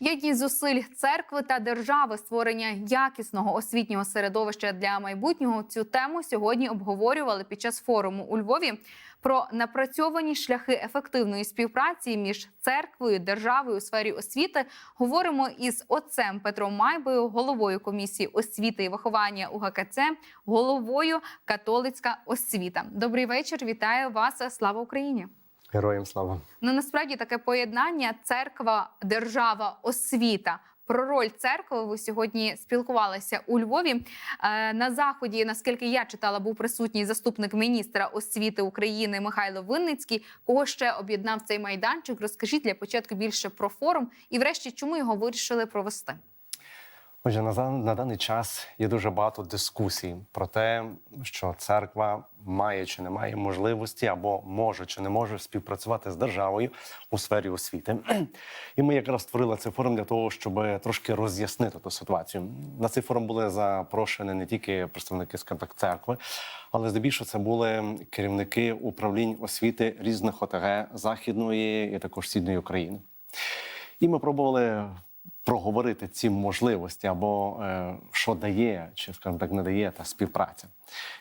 Єдність зусиль церкви та держави створення якісного освітнього середовища для майбутнього. Цю тему сьогодні обговорювали під час форуму у Львові про напрацьовані шляхи ефективної співпраці між церквою державою у сфері освіти. Говоримо із отцем Петром Майбою, головою комісії освіти і виховання УГКЦ, головою католицька освіта. Добрий вечір. Вітаю вас! Слава Україні! Героям слава. Ну насправді таке поєднання церква, держава, освіта. Про роль церкви ви сьогодні спілкувалися у Львові. Е, На заході, наскільки я читала, був присутній заступник міністра освіти України Михайло Винницький. Кого ще об'єднав цей майданчик? Розкажіть для початку більше про форум і, врешті, чому його вирішили провести? Отже, на, на даний час є дуже багато дискусій про те, що церква має чи не має можливості, або може чи не може співпрацювати з державою у сфері освіти. І ми якраз створили цей форум для того, щоб трошки роз'яснити ту ситуацію. На цей форум були запрошені не тільки представники скажімо так, церкви, але здебільшого це були керівники управлінь освіти різних ОТГ Західної і також Східної України. І ми пробували проговорити ці можливості або е, що дає, чи скажімо так, не дає та співпраця.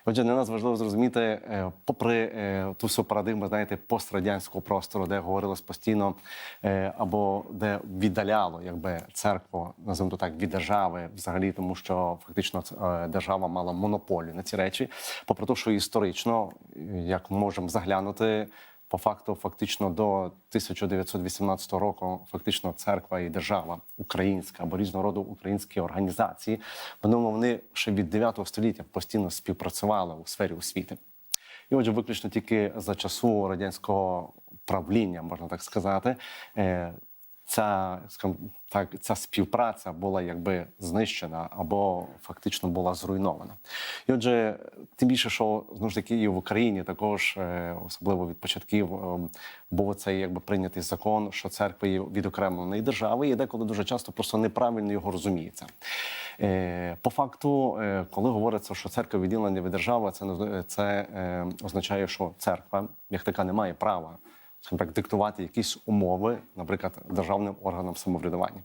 Отже, для нас важливо зрозуміти, е, попри е, ту всю парадигму, знаєте, пострадянського простору, де говорилось постійно, е, або де віддаляло якби церкву, називаємо так, від держави, взагалі, тому що фактично е, держава мала монополію на ці речі. Попри те, що історично, як можемо заглянути. По факту, фактично до 1918 року, фактично церква і держава українська або різного роду українські організації, вони, вони ще від 9 століття постійно співпрацювали у сфері освіти. І отже, виключно тільки за часу радянського правління, можна так сказати, е, ця, скажімо так, ця співпраця була якби знищена або фактично була зруйнована. І отже, тим більше, що знову ж таки і в Україні також, е, особливо від початків, е, був цей якби прийнятий закон, що церква є відокремленої держави, і деколи дуже часто просто неправильно його розуміється. Е, По факту, е, коли говориться, що церква відділена від держави, це це означає, що церква як така не має права скажімо так, диктувати якісь умови, наприклад, державним органам самоврядування.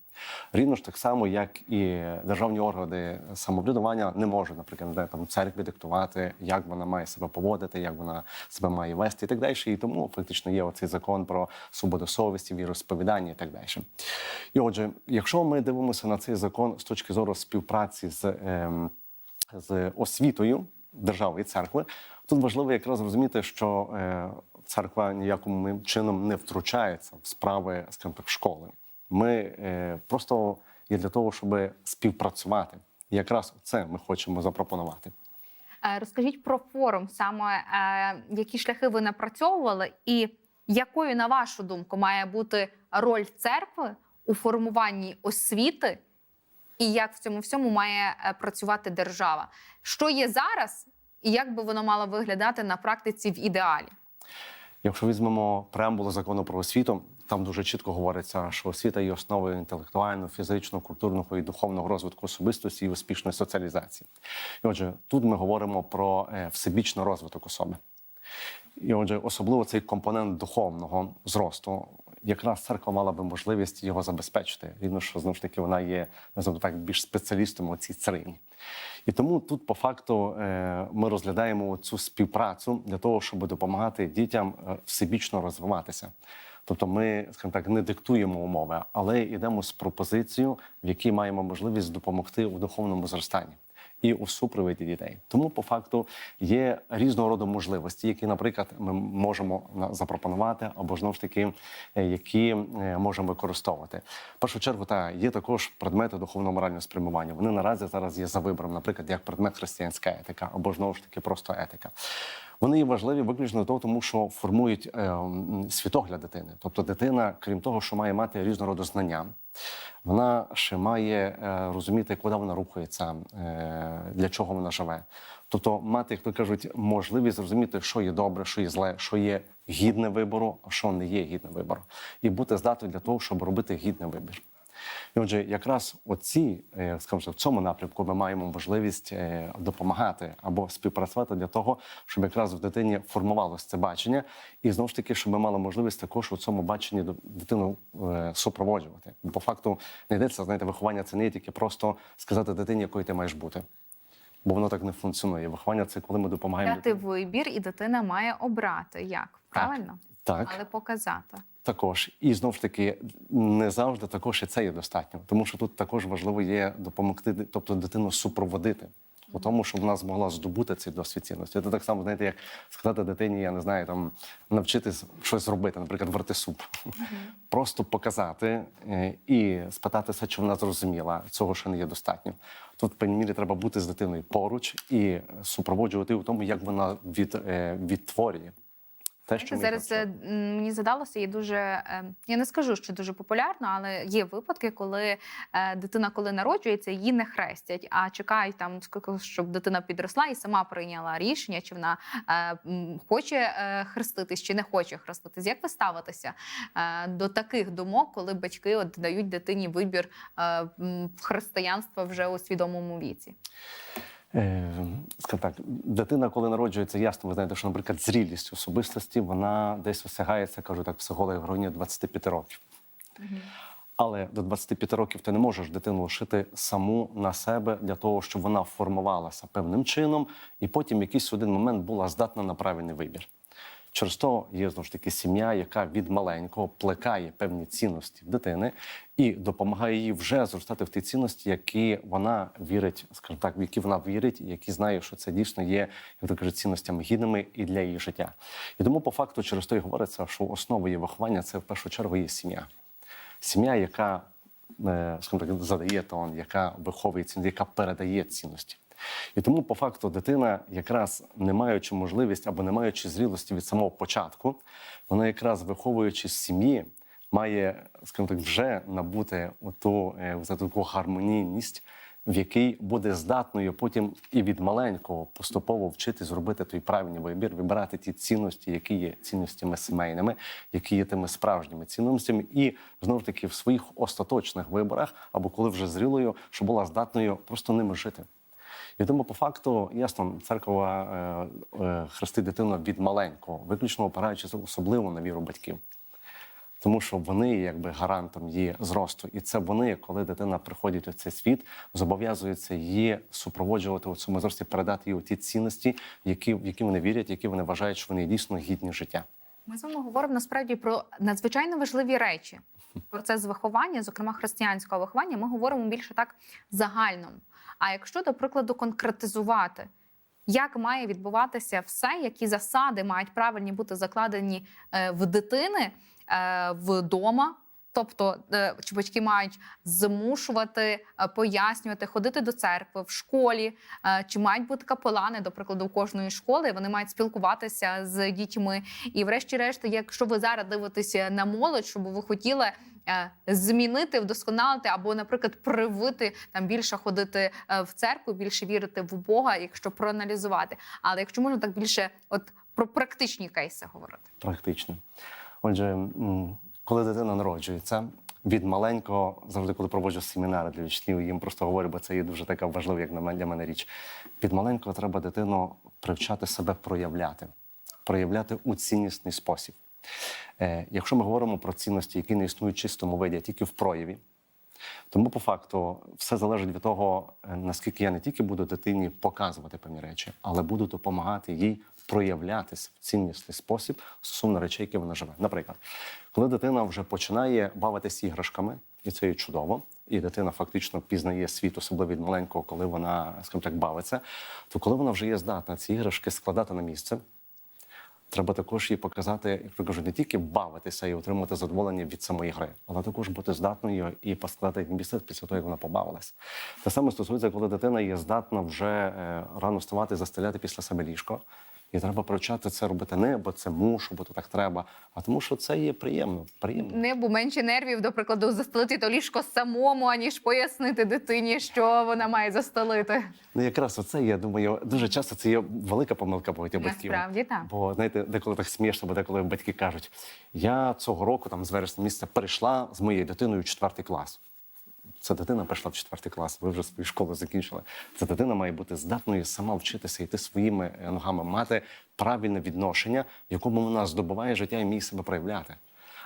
Рівно ж так само, як і державні органи самоврядування не можуть, наприклад, не там церкві диктувати, як вона має себе поводити, як вона себе має вести і так далі. І тому фактично є оцей закон про свободу совісті, віросповідання і так далі. І отже, якщо ми дивимося на цей закон з точки зору співпраці з, ем, з освітою держави і церкви, тут важливо якраз розуміти, що е, церква ніяким чином не втручається в справи скажімо так, школи. Ми е, просто є для того, щоб співпрацювати. І якраз це ми хочемо запропонувати. Е, Розкажіть про форум, саме які шляхи ви напрацьовували, і якою, на вашу думку, має бути роль церкви у формуванні освіти, і як в цьому всьому має працювати держава? Що є зараз, і як би воно мало виглядати на практиці в ідеалі? Якщо візьмемо преамбулу закону про освіту, там дуже чітко говориться, що освіта є основою інтелектуального, фізичного, культурного і духовного розвитку особистості і успішної соціалізації. І отже, тут ми говоримо про е, всебічний розвиток особи. І отже, особливо цей компонент духовного зросту, якраз церква мала би можливість його забезпечити. Рівно, що знову ж таки вона є називаємо так більш спеціалістом у цій царині. І тому тут, по факту, е, ми розглядаємо цю співпрацю для того, щоб допомагати дітям е, всебічно розвиватися. Тобто, ми, скажімо так, не диктуємо умови, але йдемо з пропозицією, в якій маємо можливість допомогти у духовному зростанні і у супроводі дітей. Тому, по факту, є різного роду можливості, які, наприклад, ми можемо запропонувати, або знову ж таки, е, які е, можемо використовувати. В першу чергу, та є також предмети духовно-морального спрямування. Вони наразі зараз є за вибором, наприклад, як предмет християнська етика, або знову ж таки просто етика. Вони є важливі виключно того, тому що формують е, світогляд дитини. Тобто, дитина, крім того, що має мати різного роду знання, вона ще має е, розуміти, куди вона рухається, е, для чого вона живе. Тобто, мати, як то кажуть, можливість зрозуміти, що є добре, що є зле, що є гідне вибору, а що не є гідне вибору, і бути здатною для того, щоб робити гідний вибір. І отже, якраз оці, е, скажімо, в цьому напрямку ми маємо можливість е, допомагати або співпрацювати для того, щоб якраз в дитині формувалося це бачення, і знову ж таки, щоб ми мали можливість також у цьому баченні дитину е, супроводжувати. Бо по факту не йдеться, знаєте, виховання це не є тільки просто сказати дитині, якою ти маєш бути. Бо воно так не функціонує. Виховання це коли ми допомагаємо. Дати вибір, і дитина має обрати як правильно, Так. Але показати. Також і знову ж таки не завжди також і це є достатньо, тому що тут також важливо є допомогти, тобто дитину супроводити у тому, щоб вона змогла здобути цей досвід цінності. Це так само, знаєте, як сказати дитині, я не знаю, там навчитись щось робити, наприклад, варти суп. Просто показати е, і спитатися, чи вона зрозуміла цього, що не є достатньо. Тут в певній мірі треба бути з дитиною поруч і супроводжувати у тому, як вона від, е, відтворює. Те, що Знаєте, зараз навчили. е, мені задалося, є дуже е, я не скажу, що дуже популярно, але є випадки, коли е, дитина, коли народжується, її не хрестять, а чекають там, скільки, щоб дитина підросла і сама прийняла рішення, чи вона е, хоче е, хреститись, чи не хоче хреститись. Як ви ставитеся до таких думок, коли батьки от дають дитині вибір християнства вже у свідомому віці? Е, скажімо так, дитина, коли народжується, ясно, ви знаєте, що, наприклад, зрілість особистості вона десь осягається, кажу так, психологи в районі 25 років. Але до 25 років ти не можеш дитину лишити саму на себе для того, щоб вона формувалася певним чином, і потім якийсь один момент була здатна на правильний вибір. Через то є знову ж таки сім'я, яка від маленького плекає певні цінності в дитини і допомагає їй вже зростати в ті цінності, які вона вірить, скажімо так, в які вона вірить, і які знає, що це дійсно є, як то кажуть, цінностями гідними і для її життя. І тому, по факту, через то й говориться, що основою виховання це в першу чергу є сім'я. Сім'я, яка е, скажімо так, задає тон, яка виховує цінності, яка передає цінності. І тому, по факту, дитина, якраз не маючи можливість або не маючи зрілості від самого початку, вона якраз виховуючи з сім'ї, має, скажімо так, вже набути оту, е, за таку гармонійність, в якій буде здатною потім і від маленького поступово вчитись зробити той правильний вибір, вибирати ті цінності, які є цінностями сімейними, які є тими справжніми цінностями, і знову ж таки в своїх остаточних виборах, або коли вже зрілою, щоб була здатною просто ними жити. І тому, по факту, ясно, церква е, е, хрестить дитину від маленького, виключно опираючись особливо на віру батьків. Тому що вони якби гарантом її зросту, і це вони, коли дитина приходить у цей світ, зобов'язуються її супроводжувати у цьому зрості, передати їй ті цінності, які, в які вони вірять, які вони вважають, що вони дійсно гідні життя. Ми з вами говоримо насправді про надзвичайно важливі речі. Процес виховання, зокрема християнського виховання, ми говоримо більше так загально. А якщо, до прикладу, конкретизувати, як має відбуватися все, які засади мають правильні бути закладені е, в дитини е, вдома. Тобто, е, чи батьки мають змушувати, пояснювати, ходити до церкви в школі, чи мають бути капелани, до прикладу, у кожної школи, вони мають спілкуватися з дітьми. І, врешті-решт, якщо ви зараз дивитеся на молодь, щоб ви хотіли змінити, вдосконалити або, наприклад, привити там більше ходити е, в церкву, більше вірити в Бога, якщо проаналізувати. Але якщо можна так більше, от про практичні кейси говорити. практично. Отже, коли дитина народжується, від маленького, завжди, коли проводжу семінари для вчителів, їм просто говорю, бо це є дуже така важлива, як на мене для мене річ. Від маленького треба дитину привчати себе проявляти, проявляти у ціннісний спосіб. Е, якщо ми говоримо про цінності, які не існують чистому виді, а тільки в прояві, тому по факту все залежить від того, е, наскільки я не тільки буду дитині показувати певні речі, але буду допомагати їй проявлятися в ціннісний спосіб стосовно речей, які вона живе. Наприклад, коли дитина вже починає бавитися іграшками, і це є чудово, і дитина фактично пізнає світ, особливо від маленького, коли вона, скажімо так, бавиться, то коли вона вже є здатна ці іграшки складати на місце, треба також їй показати, як я кажу, не тільки бавитися і отримати задоволення від самої гри, але також бути здатною і поскладати місце після того, як вона побавилась. Те саме стосується, коли дитина є здатна вже е, рано вставати, застеляти після себе ліжко. І треба привчати це робити не, бо це мушу, бо то так треба, а тому, що це є приємно. приємно. Не бо менше нервів, до прикладу, застелити то ліжко самому, аніж пояснити дитині, що вона має застелити. Ну якраз оце, я думаю, дуже часто це є велика помилка багатьох батьків. Насправді так. Бо знаєте, деколи так смішно, бо деколи батьки кажуть: я цього року, там з вересня місяця, перейшла з моєю дитиною в четвертий клас. Ця дитина прийшла в четвертий клас, ви вже свою школу закінчили. Ця дитина має бути здатною сама вчитися, йти своїми е, ногами, мати правильне відношення, в якому вона здобуває життя і вміє себе проявляти.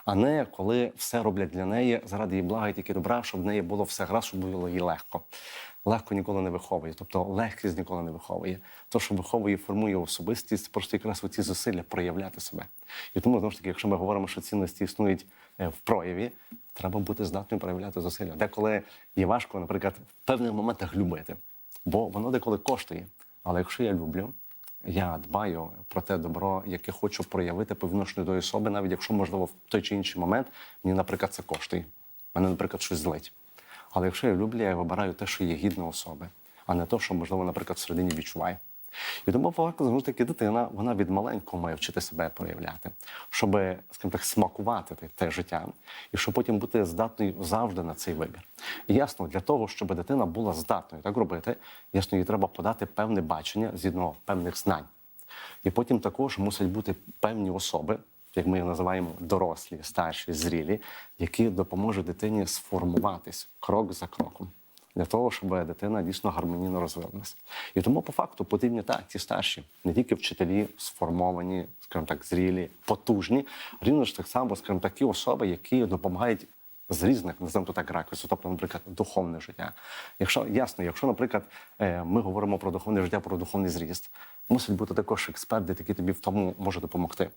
А не коли все роблять для неї заради її блага і тільки добра, щоб в неї було все гаразд, щоб було їй легко. Легко ніколи не виховує, тобто легкість ніколи не виховує. То, що виховує, формує особистість, просто якраз оці зусилля проявляти себе. І тому знову ж таки, якщо ми говоримо, що цінності існують е, в прояві, треба бути здатним проявляти зусилля. Деколи є важко, наприклад, в певних моментах любити, бо воно деколи коштує. Але якщо я люблю, я дбаю про те добро, яке хочу проявити по відношенню до особи, навіть якщо, можливо, в той чи інший момент мені, наприклад, це коштує. Мене, наприклад, щось злить. Але якщо я люблю, я вибираю те, що є гідно особи, а не те, що, можливо, наприклад, всередині відчуваю. І тому по факту знову ж таки дитина вона від маленького має вчити себе проявляти, щоб, скажімо так, смакувати те життя, і щоб потім бути здатною завжди на цей вибір. І ясно, для того, щоб дитина була здатною так робити, ясно, їй треба подати певне бачення згідно певних знань. І потім також мусять бути певні особи, як ми їх називаємо дорослі, старші, зрілі, які допоможуть дитині сформуватись крок за кроком. Для того, щоб дитина дійсно гармонійно розвивалася. І тому, по факту, потрібні так, ті старші, не тільки вчителі сформовані, скажімо так, зрілі, потужні, рівно ж так само, скажімо так, ті особи, які допомагають з різних, називаємо так, ракурсів, тобто, наприклад, духовне життя. Якщо ясно, якщо, наприклад, е, ми говоримо про духовне життя, про духовний зріст, мусить бути також експерт, який тобі в тому може допомогти.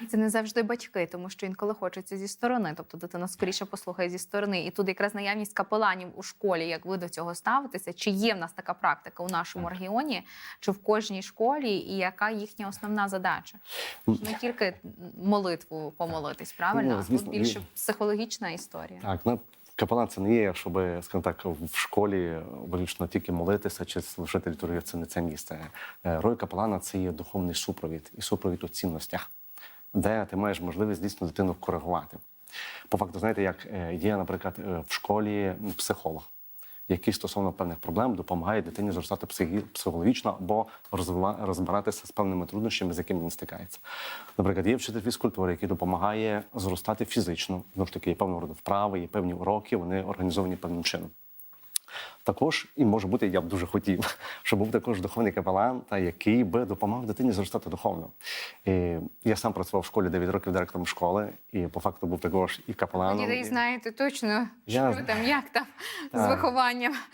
І Це не завжди батьки, тому що інколи хочеться зі сторони. Тобто дитина скоріше послухає зі сторони. І тут якраз наявність капеланів у школі, як ви до цього ставитеся? Чи є в нас така практика у нашому регіоні, чи в кожній школі, і яка їхня основна задача? Ну, Не тільки молитву помолитись, правильно? Ну, а звісно, тут більше психологічна історія. Так, ну, капелан це не є, щоб, скажімо так, в школі вирішено тільки молитися чи служити літургію, це не це місце. Е, Роль капелана це є духовний супровід і супровід у цінностях, де ти маєш можливість дійсно дитину коригувати. По факту, знаєте, як е, є, наприклад, е, в школі психолог, який стосовно певних проблем допомагає дитині зростати психологічно або розбиратися з певними труднощами, з якими він стикається. Наприклад, є вчитель фізкультури, який допомагає зростати фізично. Знову ж таки, є певного роду вправи, є певні уроки, вони організовані певним чином. Також і може бути, я б дуже хотів, щоб був також духовний капелан, та який би допомагав дитині зростати духовно. І я сам працював в школі 9 років директором школи, і по факту був також і капеланом. Дітей і- знаєте точно, Я що там, як там з вихованням.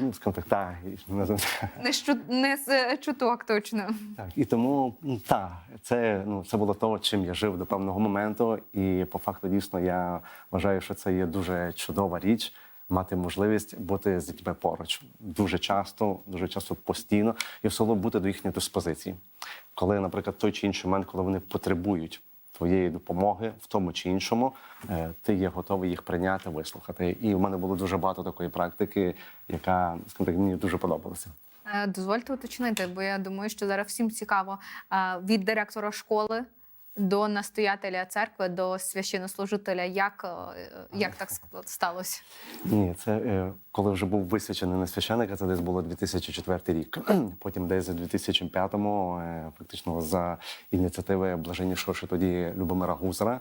Ну, скажімо так, так, і, називаємо це. Не, щу... не з е, чуток точно. Так, і тому так, це ну це було то, чим я жив до певного моменту. І по факту дійсно я вважаю, що це є дуже чудова річ. Мати можливість бути з дітьми поруч дуже часто, дуже часто постійно, і одно бути до їхньої диспозиції. Коли, наприклад, той чи інший момент, коли вони потребують твоєї допомоги в тому чи іншому, е, ти є готовий їх прийняти, вислухати. І в мене було дуже багато такої практики, яка скажімо мені дуже подобалася. Е, Дозвольте уточнити, бо я думаю, що зараз всім цікаво е, від директора школи до настоятеля церкви, до священнослужителя. Як, е, як так сталося? Ні, це е, коли вже був висвячений на священника, це десь було 2004 рік. Потім десь у 2005-му, е, фактично за ініціативи блаженнішого ще тоді Любомира Гузера,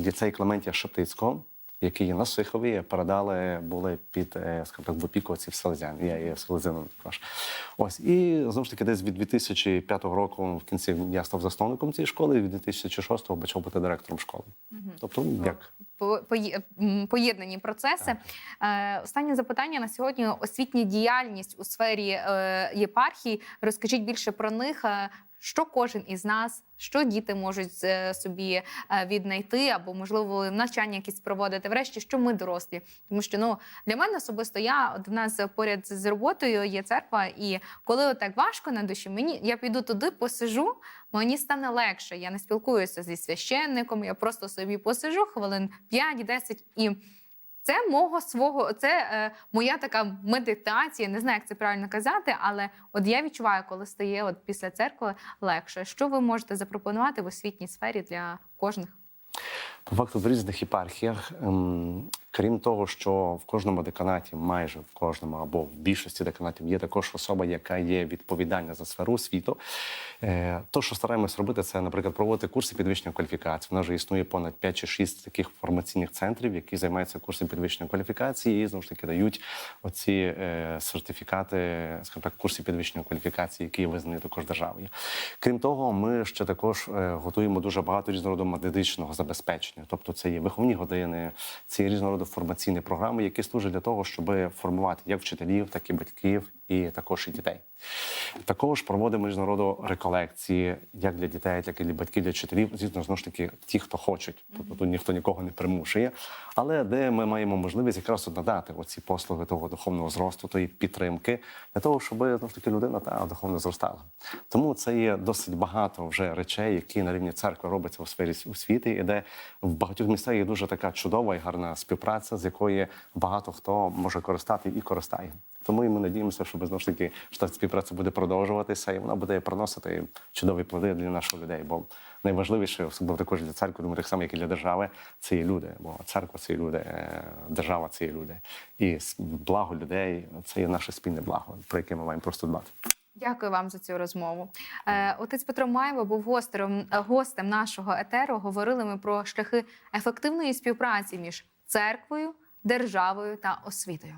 ліцей Клементія Шептицького, є на Сихові, передали були під е, скажімо так, в опіку ці селезян. Я є селезином також. Ось і знову ж таки, десь від 2005 року в кінці я став засновником цієї школи, і від 2006-го почав бути директором школи. Тобто, ну, як По- Поєднані процеси. Е, Останнє запитання на сьогодні: освітня діяльність у сфері е, єпархії. Розкажіть більше про них. Що кожен із нас, що діти можуть е, собі е, віднайти, або можливо навчання якісь проводити. Врешті, що ми дорослі, тому що ну для мене особисто я от в нас поряд з роботою є церква, і коли отак важко на душі, мені я піду туди, посижу, мені стане легше. Я не спілкуюся зі священником, я просто собі посижу хвилин 5-10 і. Це мого свого, це е, моя така медитація. Не знаю, як це правильно казати, але от я відчуваю, коли стає от після церкви легше. Що ви можете запропонувати в освітній сфері для кожних? По факту в різних єпархіях ем, Крім того, що в кожному деканаті, майже в кожному або в більшості деканатів, є також особа, яка є відповідальна за сферу освіту. Е, То, що стараємось робити, це, наприклад, проводити курси підвищення кваліфікації. У нас вже існує понад 5 чи 6 таких формаційних центрів, які займаються курсом підвищення кваліфікації і знову ж таки дають оці е, сертифікати, скажімо так, курсів підвищення кваліфікації, які визнані також державою. Крім того, ми ще також е, готуємо дуже багато різного роду методичного забезпечення. Тобто, це є виховні години, це є різного роду формаційні програми, які служать для того, щоб формувати як вчителів, так і батьків, і також і дітей. Також проводимо різного роду реколекції, як для дітей, так і для батьків, для вчителів. Звісно, знову ж таки, ті, хто хочуть. Тобто тут ніхто нікого не примушує. Але де ми маємо можливість якраз надати оці послуги того духовного зросту, тої підтримки, для того, щоб знову ж таки людина та духовно зростала. Тому це є досить багато вже речей, які на рівні церкви робляться у сфері освіти, і де в багатьох містах є дуже така чудова і гарна співпраця, з якої багато хто може користати і користає. Тому і ми надіємося, що знову ж таки що співпраця буде продовжуватися, і вона буде приносити чудові плоди для наших людей. Бо найважливіше, особливо також для церкви, думаю, так само, як і для держави, це є люди. Бо церква це є люди, е, держава це є люди. І благо людей це є наше спільне благо, про яке ми маємо просто дбати. Дякую вам за цю розмову. Е, Отець Петро Маєва був гостем, е, гостем нашого етеру. Говорили ми про шляхи ефективної співпраці між церквою, державою та освітою.